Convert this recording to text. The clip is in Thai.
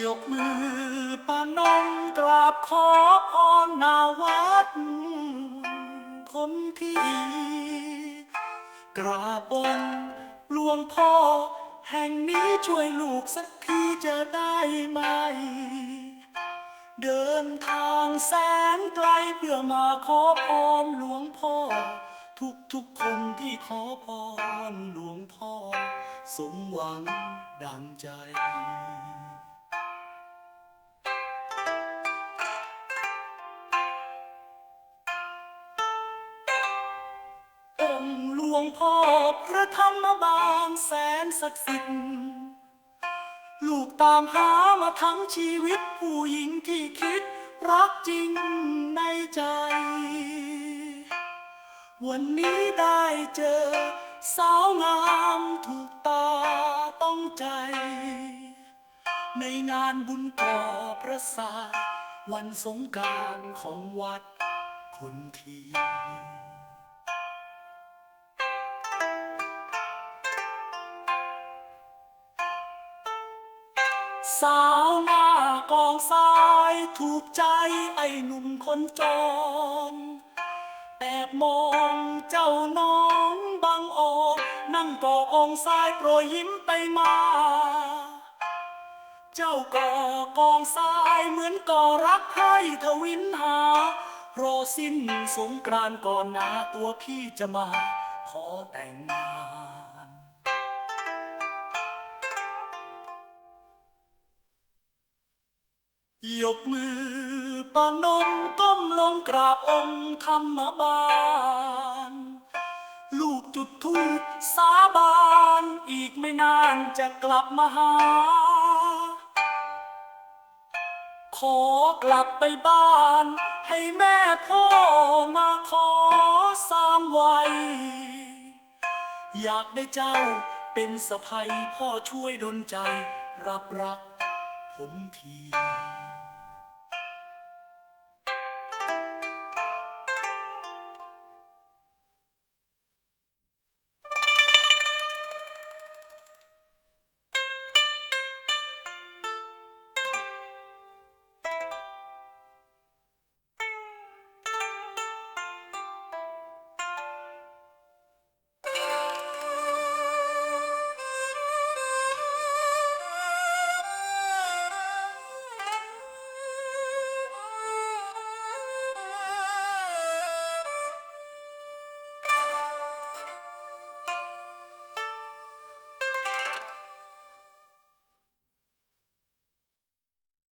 ยกมือปานมกราบขอพรนาวัดพ้นที่ กราบบนหลวงพ่อ แห่งนี้ช่วยลูกสักทีจะได้ไหม เดินทางแสนไกลเพื่อมาขอพรหลวงพ่อ ทุกทุกคนที่ขอพรหลวงพ่อ สมหวังดังใจ องค์พ่อพระธรรมบางแสนศักดิ์สิทธิ์ลูกตามหามาทั้งชีวิตผู้หญิงที่คิดรักจริงในใจ วันนี้ได้เจอ สาวงามถูกตาต้องใจ ในงานบุญก่อพระศารวันสงการของวัดคนที สาวหน้ากองทรายถูกใจไอ้หนุ่มคนจรแอบมองเจ้าน้องบางออกนั่งกอองทรายโปรยยิ้มไปมา เจ้าก่อกองทรายเหมือนก่อรักให้ทวินหารอสิ้นสงกรานก่อนนะตัวพี่จะมา ขอแต่งงาน ยกมือปานมก้มลงกราบองค์ธรรมบาล ลูกจุดธูปสาบานอีกไม่นานจะกลับมาหา ขอกลับไปบ้าน ให้แม่พ่อมาขอสามวัย อยากได้เจ้าเป็นสะใภ้พ่อช่วยดลใจ รับรัก ผมที